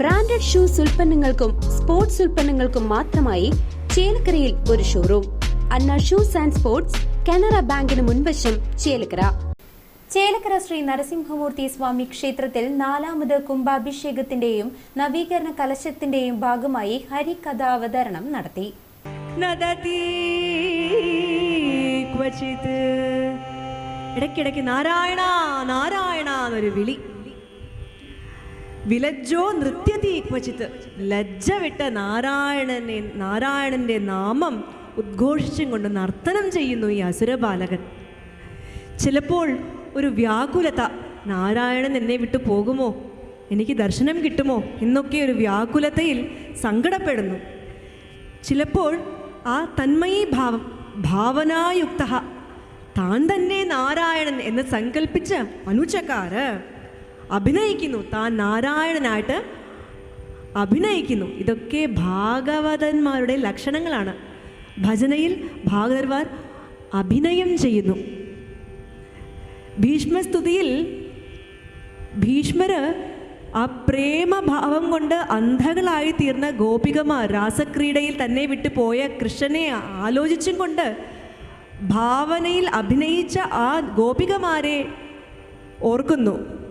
Branded shoes ഉൽപ്പന്നങ്ങൾക്കും sports ഉൽപ്പന്നങ്ങൾക്കും മാത്രമായി ചേലക്കരയിൽ ഒരു showroom. Anna shoes and sports Canara ബാങ്കിന് മുൻവശം ചേലക്കര. ചേലക്കര ശ്രീ നരസിംഹമൂർത്തി സ്വാമി ക്ഷേത്രത്തിൽ നാലാമത് കുംഭാഭിഷേകത്തിന്റെയും നവീകരണ കലശത്തിന്റെയും ഭാഗമായി ഹരികഥാവതരണം നടത്തി. ഇടയ്ക്കിടയ്ക്ക് നാരായണ നാരായണ എന്നൊരു വിളി. വിലജ്ജോ നൃത്യതി ക്വചിത്. ലജ്ജ വിട്ട നാരായണനെ നാരായണന്റെ നാമം ഉദ്ഘോഷിച്ചും കൊണ്ട് നർത്തനം ചെയ്യുന്നു ഈ അസുരബാലകൻ ചിലപ്പോൾ ഒരു വ്യാകുലത നാരായണൻ എന്നെ വിട്ടു പോകുമോ? എനിക്ക് ദർശനം കിട്ടുമോ? എന്നൊക്കെ ഒരു വ്യാകുലതയിൽ സങ്കടപ്പെടുന്നു. ചിലപ്പോൾ ആ തന്മയീ ഭാവം ഭാവനായുക്ത താൻ തന്നെ നാരായണൻ എന്ന് സങ്കല്പിച്ച് അനുചക്കാര് അഭിനയിക്കുന്നു. താൻ നാരായണനായിട്ട് അഭിനയിക്കുന്നു. ഇതൊക്കെ ഭാഗവതന്മാരുടെ ലക്ഷണങ്ങളാണ്. ഭജനയിൽ ഭാഗവതന്മാർ അഭിനയം ചെയ്യുന്നു. ഭീഷ്മസ്തുതിയിൽ ഭീഷ്മര് ആ പ്രേമഭാവം കൊണ്ട് അന്ധകളായി തീർന്ന ഗോപികമാർ രാസക്രീഡയിൽ തന്നെ വിട്ടുപോയ കൃഷ്ണനെ ആലോചിച്ചും കൊണ്ട് ഭാവനയിൽ അഭിനയിച്ച ആ ഗോപികമാരെ ഓർക്കുന്നു.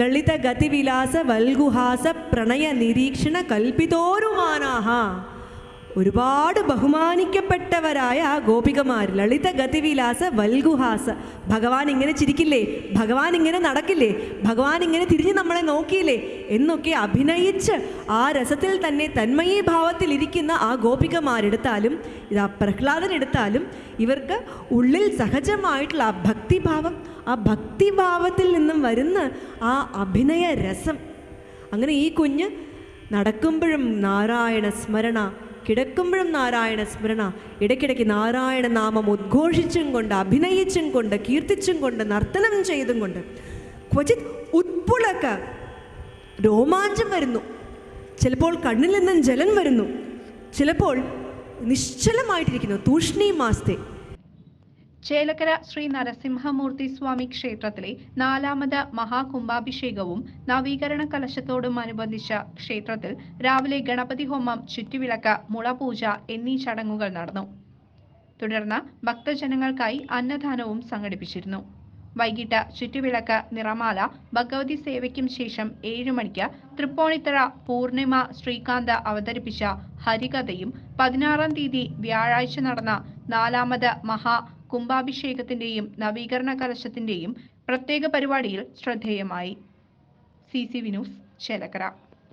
ലളിത ഗതിവിലാസ വൽഗുഹാസ പ്രണയ നിരീക്ഷണ കൽപ്പിതോരുമാനാഹ. ഒരുപാട് ബഹുമാനിക്കപ്പെട്ടവരായ ആ ഗോപികമാർ ലളിത ഗതിവിലാസ വൽഗുഹാസ. ഭഗവാൻ ഇങ്ങനെ ചിരിക്കില്ലേ? ഭഗവാൻ ഇങ്ങനെ നടക്കില്ലേ? ഭഗവാൻ ഇങ്ങനെ തിരിഞ്ഞ് നമ്മളെ നോക്കിയില്ലേ? എന്നൊക്കെ അഭിനയിച്ച് ആ രസത്തിൽ തന്നെ തന്മയീ ഭാവത്തിൽ ഇരിക്കുന്ന ആ ഗോപികമാരെടുത്താലും ഇത് പ്രഹ്ലാദൻ എടുത്താലും ഇവർക്ക് ഉള്ളിൽ സഹജമായിട്ടുള്ള ആ ഭക്തിഭാവം ആ ഭക്തിഭാവത്തിൽ നിന്നും വരുന്ന ആ അഭിനയ രസം അങ്ങനെ ഈ കുഞ്ഞ് നടക്കുമ്പോഴും നാരായണ സ്മരണ കിടക്കുമ്പോഴും നാരായണ സ്മരണ ഇടയ്ക്കിടയ്ക്ക് നാരായണ നാമം ഉദ്ഘോഷിച്ചും കൊണ്ട് അഭിനയിച്ചും കൊണ്ട് കീർത്തിച്ചും കൊണ്ട് നർത്തനം ചെയ്തും കൊണ്ട് ക്വചിത് ഉത്പുളക്ക രോമാഞ്ചം വരുന്നു. ചിലപ്പോൾ കണ്ണിൽ നിന്നും ജലം വരുന്നു. ചിലപ്പോൾ നിശ്ചലമായിട്ടിരിക്കുന്നു. തൂഷ്ണീ മാസ്തേ ചേലക്കര ശ്രീ നരസിംഹമൂർത്തി സ്വാമി ക്ഷേത്രത്തിലെ നാലാമത് മഹാകുംഭാഭിഷേകവും നവീകരണ കലശത്തോടും അനുബന്ധിച്ച ക്ഷേത്രത്തിൽ രാവിലെ ഗണപതി ഹോമം ചുറ്റുവിളക്ക് മുളപൂജ എന്നീ ചടങ്ങുകൾ നടന്നു. തുടർന്ന് ഭക്തജനങ്ങൾക്കായി അന്നദാനവും സംഘടിപ്പിച്ചിരുന്നു. വൈകിട്ട് ചുറ്റുവിളക്ക് നിറമാല ഭഗവതി സേവയ്ക്കും ശേഷം ഏഴു മണിക്ക് തൃപ്പൂണിത്തറ പൂർണിമ ശ്രീകാന്ത് അവതരിപ്പിച്ച ഹരികഥയും പതിനാറാം തീയതി വ്യാഴാഴ്ച നടന്ന നാലാമത് മഹാ കുംഭാഭിഷേകത്തിന്റെയും നവീകരണ കലശത്തിന്റെയും പ്രത്യേക പരിപാടിയിൽ ശ്രദ്ധേയമായി. C C Vinoos Chelakkara.